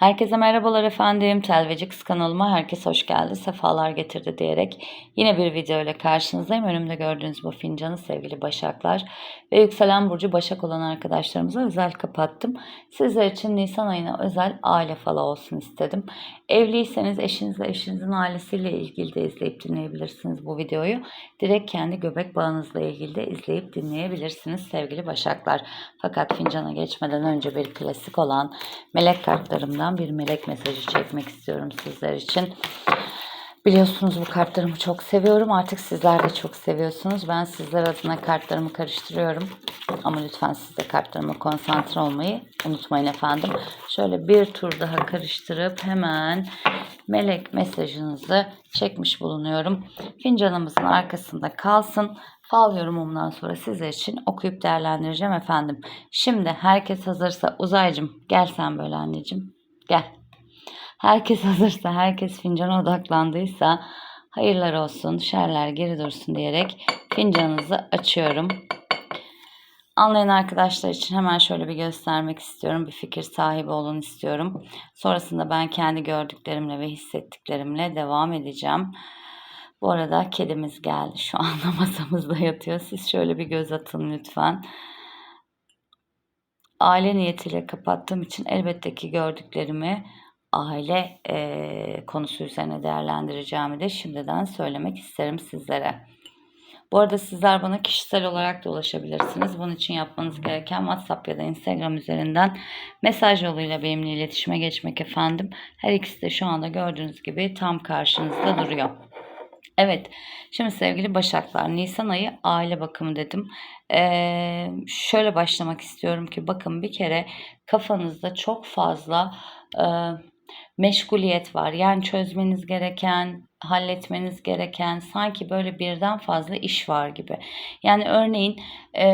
Herkese merhabalar efendim. Telvecix kanalıma herkes hoş geldi, sefalar getirdi diyerek yine bir video ile karşınızdayım. Önümde gördüğünüz bu fincanı sevgili Başaklar ve yükselen burcu Başak olan arkadaşlarımıza özel kapattım. Sizler için Nisan ayına özel aile falı olsun istedim. Evliyseniz eşinizle eşinizin ailesiyle ilgili de izleyip dinleyebilirsiniz bu videoyu. Direkt kendi göbek bağınızla ilgili de izleyip dinleyebilirsiniz sevgili Başaklar. Fakat fincana geçmeden önce bir klasik olan melek kartlarımdan bir melek mesajı çekmek istiyorum sizler için. Biliyorsunuz bu kartlarımı çok seviyorum. Artık sizler de çok seviyorsunuz. Ben sizler adına kartlarımı karıştırıyorum. Ama lütfen siz de kartlarıma konsantre olmayı unutmayın efendim. Şöyle bir tur daha karıştırıp hemen melek mesajınızı çekmiş bulunuyorum. Fincanımızın arkasında kalsın. Fal yorumumdan sonra sizler için okuyup değerlendireceğim efendim. Şimdi herkes hazırsa uzaycım gel sen böyle anneciğim. Gel. Herkes hazırsa, herkes fincana odaklandıysa hayırlar olsun, şerler geri dursun diyerek fincanınızı açıyorum. Anlayan arkadaşlar için hemen şöyle bir göstermek istiyorum. Bir fikir sahibi olun istiyorum. Sonrasında ben kendi gördüklerimle ve hissettiklerimle devam edeceğim. Bu arada kedimiz geldi. Şu anda masamızda yatıyor. Siz şöyle bir göz atın lütfen. Aile niyetiyle kapattığım için elbette ki gördüklerimi aile e, konusu üzerine değerlendireceğimi de şimdiden söylemek isterim sizlere. Bu arada sizler bana kişisel olarak da ulaşabilirsiniz. Bunun için yapmanız gereken WhatsApp ya da Instagram üzerinden mesaj yoluyla benimle iletişime geçmek efendim. Her ikisi de şu anda gördüğünüz gibi tam karşınızda duruyor. Evet, şimdi sevgili Başaklar, Nisan ayı aile bakımı dedim. Ee, şöyle başlamak istiyorum ki bakın bir kere kafanızda çok fazla e, meşguliyet var. Yani çözmeniz gereken, halletmeniz gereken sanki böyle birden fazla iş var gibi. Yani örneğin e,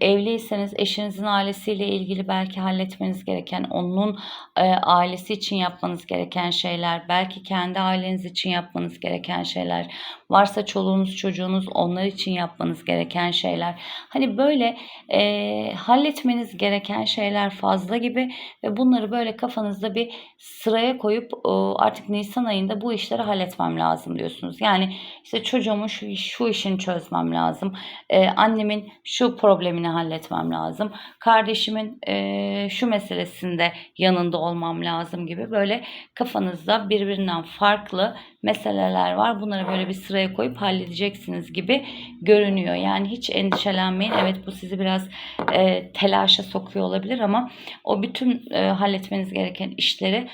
evliyseniz eşinizin ailesiyle ilgili belki halletmeniz gereken, onun e, ailesi için yapmanız gereken şeyler, belki kendi aileniz için yapmanız gereken şeyler, varsa çoluğunuz çocuğunuz onlar için yapmanız gereken şeyler. Hani böyle e, halletmeniz gereken şeyler fazla gibi ve bunları böyle kafanızda bir sıraya koyup e, artık Nisan ayında bu işleri halletmem lazım diyorsunuz. Yani işte çocuğumun şu, şu işini çözmem lazım. E, annemin şu problemini halletmem lazım. Kardeşimin e, şu meselesinde yanında olmam lazım gibi böyle kafanızda birbirinden farklı meseleler var. Bunları böyle bir sıraya koyup halledeceksiniz gibi görünüyor. Yani hiç endişelenmeyin. Evet bu sizi biraz e, telaşa sokuyor olabilir ama o bütün halletmeniz gereken işleri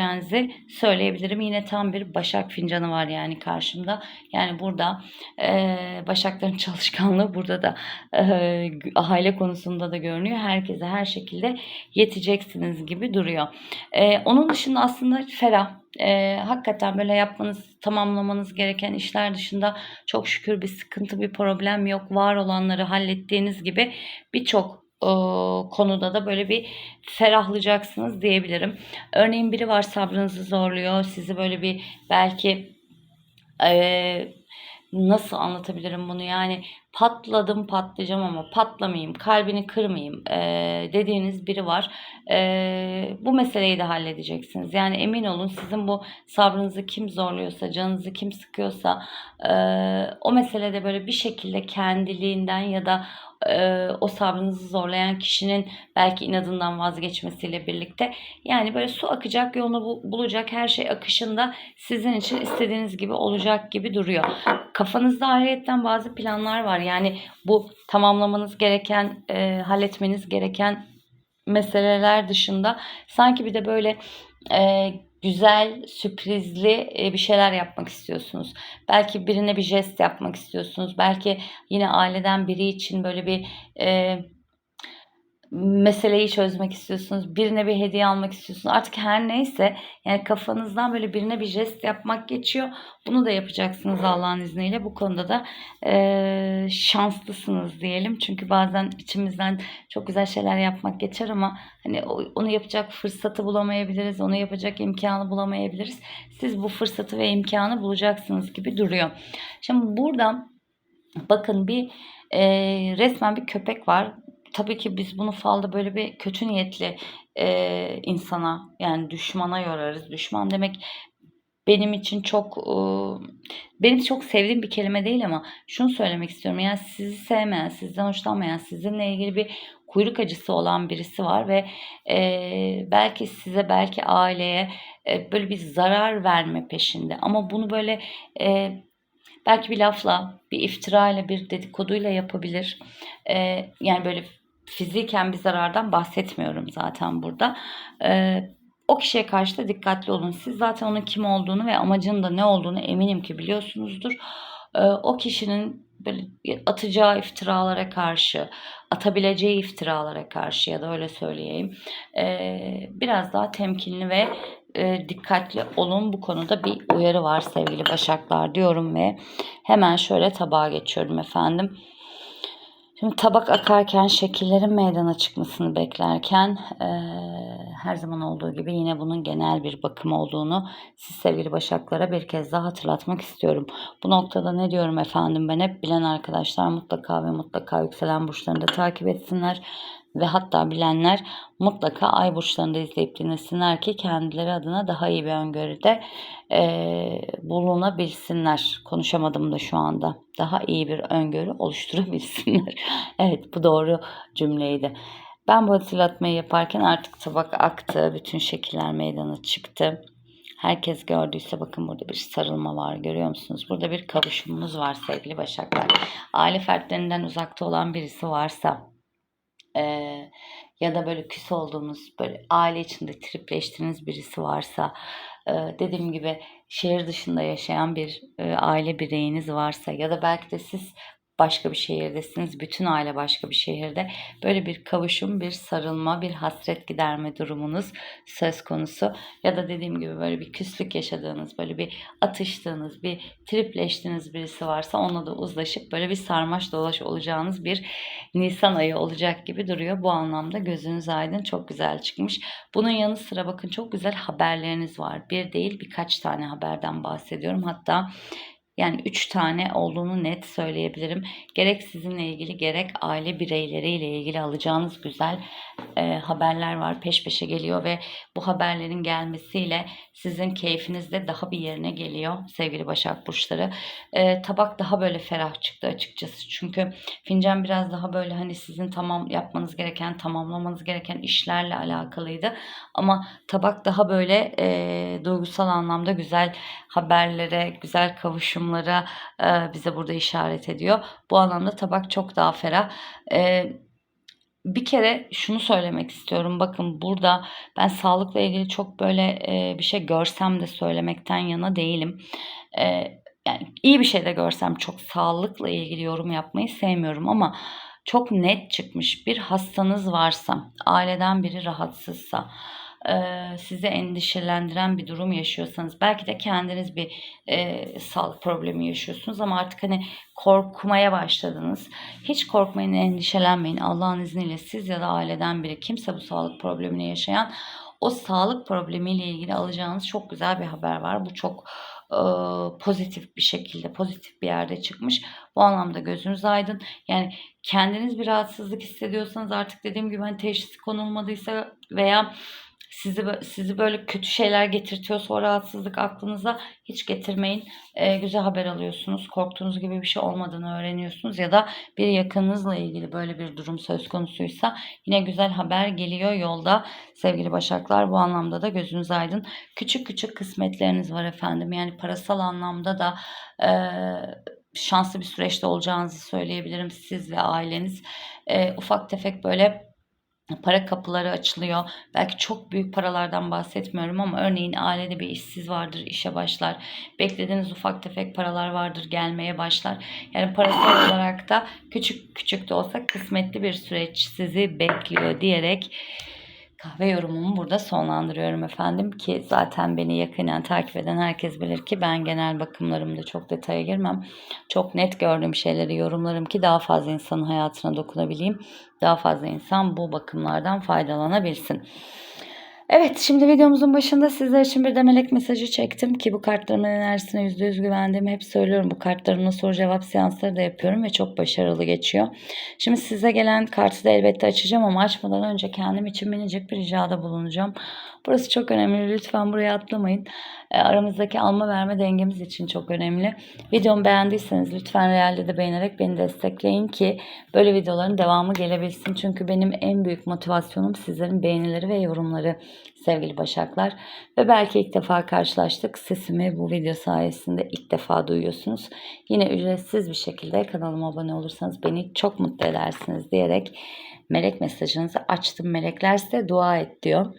halledeceğinizi söyleyebilirim. Yine tam bir başak fincanı var yani karşımda. Yani burada e, başakların çalışkanlığı burada da e, aile konusunda da görünüyor. Herkese her şekilde yeteceksiniz gibi duruyor. E, onun dışında aslında ferah e, hakikaten böyle yapmanız, tamamlamanız gereken işler dışında çok şükür bir sıkıntı, bir problem yok. Var olanları hallettiğiniz gibi birçok konuda da böyle bir ferahlayacaksınız diyebilirim. Örneğin biri var sabrınızı zorluyor, sizi böyle bir belki e, nasıl anlatabilirim bunu? Yani patladım patlayacağım ama patlamayayım kalbini kırmayayım e, dediğiniz biri var. E, bu meseleyi de halledeceksiniz. Yani emin olun sizin bu sabrınızı kim zorluyorsa canınızı kim sıkıyorsa e, o meselede böyle bir şekilde kendiliğinden ya da e, o sabrınızı zorlayan kişinin belki inadından vazgeçmesiyle birlikte yani böyle su akacak yolunu bulacak her şey akışında sizin için istediğiniz gibi olacak gibi duruyor. Kafanızda ayrıyetten bazı planlar var. Yani bu tamamlamanız gereken, e, halletmeniz gereken meseleler dışında sanki bir de böyle e, güzel, sürprizli bir şeyler yapmak istiyorsunuz. Belki birine bir jest yapmak istiyorsunuz. Belki yine aileden biri için böyle bir e, meseleyi çözmek istiyorsunuz. Birine bir hediye almak istiyorsunuz. Artık her neyse yani kafanızdan böyle birine bir jest yapmak geçiyor. Bunu da yapacaksınız Allah'ın izniyle. Bu konuda da e, şanslısınız diyelim. Çünkü bazen içimizden çok güzel şeyler yapmak geçer ama hani onu yapacak fırsatı bulamayabiliriz. Onu yapacak imkanı bulamayabiliriz. Siz bu fırsatı ve imkanı bulacaksınız gibi duruyor. Şimdi buradan bakın bir e, resmen bir köpek var tabii ki biz bunu falda böyle bir kötü niyetli, eee, insana, yani düşmana yorarız. Düşman demek benim için çok, ııı, benim çok sevdiğim bir kelime değil ama şunu söylemek istiyorum. Yani sizi sevmeyen, sizden hoşlanmayan, sizinle ilgili bir kuyruk acısı olan birisi var ve, eee, belki size, belki aileye, eee, böyle bir zarar verme peşinde ama bunu böyle, eee, belki bir lafla, bir iftirayla, bir dedikoduyla yapabilir. Eee, yani böyle fiziken bir zarardan bahsetmiyorum zaten burada. Eee, o kişiye karşı da dikkatli olun. Siz zaten onun kim olduğunu ve amacının da ne olduğunu eminim ki biliyorsunuzdur. Eee, o kişinin böyle atacağı iftiralara karşı, atabileceği iftiralara karşı ya da öyle söyleyeyim, eee, biraz daha temkinli ve, eee, dikkatli olun. Bu konuda bir uyarı var sevgili Başaklar diyorum ve hemen şöyle tabağa geçiyorum efendim. Şimdi tabak akarken, şekillerin meydana çıkmasını beklerken, eee, her zaman olduğu gibi yine bunun genel bir bakım olduğunu siz sevgili Başaklara bir kez daha hatırlatmak istiyorum. Bu noktada ne diyorum efendim ben hep bilen arkadaşlar mutlaka ve mutlaka yükselen burçlarını da takip etsinler ve hatta bilenler mutlaka ay burçlarını da izleyip dinlesinler ki kendileri adına daha iyi bir öngörüde eee, bulunabilsinler. Konuşamadım da şu anda. Daha iyi bir öngörü oluşturabilsinler. evet bu doğru cümleydi. Ben bu hatırlatmayı yaparken artık tabak aktı. Bütün şekiller meydana çıktı. Herkes gördüyse bakın burada bir sarılma var görüyor musunuz? Burada bir kavuşumumuz var sevgili Başaklar. Aile fertlerinden uzakta olan birisi varsa eee, ya da böyle küs olduğunuz, böyle aile içinde tripleştiğiniz birisi varsa, eee, dediğim gibi şehir dışında yaşayan bir eee, aile bireyiniz varsa ya da belki de siz başka bir şehirdesiniz, bütün aile başka bir şehirde. Böyle bir kavuşum, bir sarılma, bir hasret giderme durumunuz söz konusu. Ya da dediğim gibi böyle bir küslük yaşadığınız, böyle bir atıştığınız, bir tripleştiğiniz birisi varsa onunla da uzlaşıp böyle bir sarmaş dolaş olacağınız bir Nisan ayı olacak gibi duruyor. Bu anlamda gözünüz aydın çok güzel çıkmış. Bunun yanı sıra bakın çok güzel haberleriniz var. Bir değil birkaç tane haberden bahsediyorum. Hatta yani 3 tane olduğunu net söyleyebilirim. Gerek sizinle ilgili gerek aile bireyleriyle ilgili alacağınız güzel e, haberler var. Peş peşe geliyor ve bu haberlerin gelmesiyle sizin keyfiniz de daha bir yerine geliyor sevgili Başak Burçları. E, tabak daha böyle ferah çıktı açıkçası. Çünkü fincan biraz daha böyle hani sizin tamam yapmanız gereken, tamamlamanız gereken işlerle alakalıydı. Ama tabak daha böyle e, duygusal anlamda güzel haberlere, güzel kavuşumlara e, bize burada işaret ediyor. Bu anlamda tabak çok daha ferah. E, bir kere şunu söylemek istiyorum. Bakın burada ben sağlıkla ilgili çok böyle e, bir şey görsem de söylemekten yana değilim. E, yani iyi bir şey de görsem çok sağlıkla ilgili yorum yapmayı sevmiyorum ama çok net çıkmış bir hastanız varsa, aileden biri rahatsızsa, sizi endişelendiren bir durum yaşıyorsanız belki de kendiniz bir eee, sağlık problemi yaşıyorsunuz ama artık hani korkmaya başladınız. Hiç korkmayın, endişelenmeyin. Allah'ın izniyle siz ya da aileden biri kimse bu sağlık problemini yaşayan o sağlık problemiyle ilgili alacağınız çok güzel bir haber var. Bu çok e, pozitif bir şekilde, pozitif bir yerde çıkmış. Bu anlamda gözünüz aydın. Yani kendiniz bir rahatsızlık hissediyorsanız artık dediğim gibi hani teşhis konulmadıysa veya sizi sizi böyle kötü şeyler getirtiyorsa o rahatsızlık aklınıza hiç getirmeyin. Ee, güzel haber alıyorsunuz. Korktuğunuz gibi bir şey olmadığını öğreniyorsunuz ya da bir yakınınızla ilgili böyle bir durum söz konusuysa yine güzel haber geliyor yolda. Sevgili Başaklar bu anlamda da gözünüz aydın. Küçük küçük kısmetleriniz var efendim. Yani parasal anlamda da e, şanslı bir süreçte olacağınızı söyleyebilirim siz ve aileniz. E, ufak tefek böyle para kapıları açılıyor. Belki çok büyük paralardan bahsetmiyorum ama örneğin ailede bir işsiz vardır, işe başlar. Beklediğiniz ufak tefek paralar vardır, gelmeye başlar. Yani parasal olarak da küçük küçük de olsa kısmetli bir süreç sizi bekliyor diyerek kahve yorumumu burada sonlandırıyorum efendim ki zaten beni yakinen takip eden herkes bilir ki ben genel bakımlarımda çok detaya girmem. Çok net gördüğüm şeyleri yorumlarım ki daha fazla insanın hayatına dokunabileyim. Daha fazla insan bu bakımlardan faydalanabilsin. Evet şimdi videomuzun başında sizler için bir de melek mesajı çektim ki bu kartlarımın enerjisine %100 güvendiğimi hep söylüyorum. Bu kartlarımla soru cevap seansları da yapıyorum ve çok başarılı geçiyor. Şimdi size gelen kartı da elbette açacağım ama açmadan önce kendim için minicik bir ricada bulunacağım. Burası çok önemli lütfen buraya atlamayın. E, aramızdaki alma verme dengemiz için çok önemli. Videomu beğendiyseniz lütfen realde de beğenerek beni destekleyin ki böyle videoların devamı gelebilsin. Çünkü benim en büyük motivasyonum sizlerin beğenileri ve yorumları sevgili Başaklar. Ve belki ilk defa karşılaştık. Sesimi bu video sayesinde ilk defa duyuyorsunuz. Yine ücretsiz bir şekilde kanalıma abone olursanız beni çok mutlu edersiniz diyerek melek mesajınızı açtım. Melekler size dua et diyor.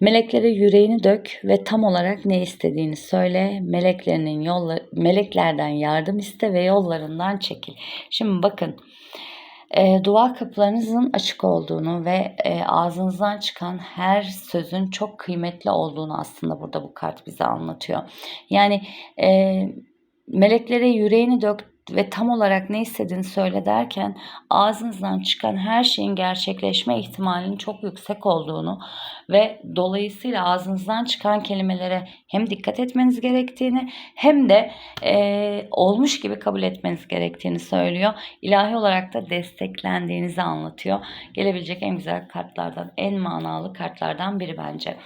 Meleklere yüreğini dök ve tam olarak ne istediğini söyle. Meleklerinin yolla meleklerden yardım iste ve yollarından çekil. Şimdi bakın e, dua kapılarınızın açık olduğunu ve e, ağzınızdan çıkan her sözün çok kıymetli olduğunu aslında burada bu kart bize anlatıyor. Yani e, meleklere yüreğini dök ve tam olarak ne istediğini söyle derken ağzınızdan çıkan her şeyin gerçekleşme ihtimalinin çok yüksek olduğunu ve dolayısıyla ağzınızdan çıkan kelimelere hem dikkat etmeniz gerektiğini hem de e, olmuş gibi kabul etmeniz gerektiğini söylüyor. İlahi olarak da desteklendiğinizi anlatıyor. Gelebilecek en güzel kartlardan, en manalı kartlardan biri bence.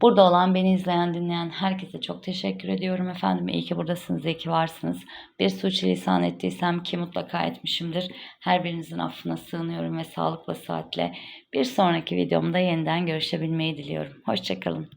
Burada olan, beni izleyen, dinleyen herkese çok teşekkür ediyorum efendim. İyi ki buradasınız, iyi ki varsınız. Bir suçu ettiysem ki mutlaka etmişimdir. Her birinizin affına sığınıyorum ve sağlıkla saatle bir sonraki videomda yeniden görüşebilmeyi diliyorum. Hoşçakalın.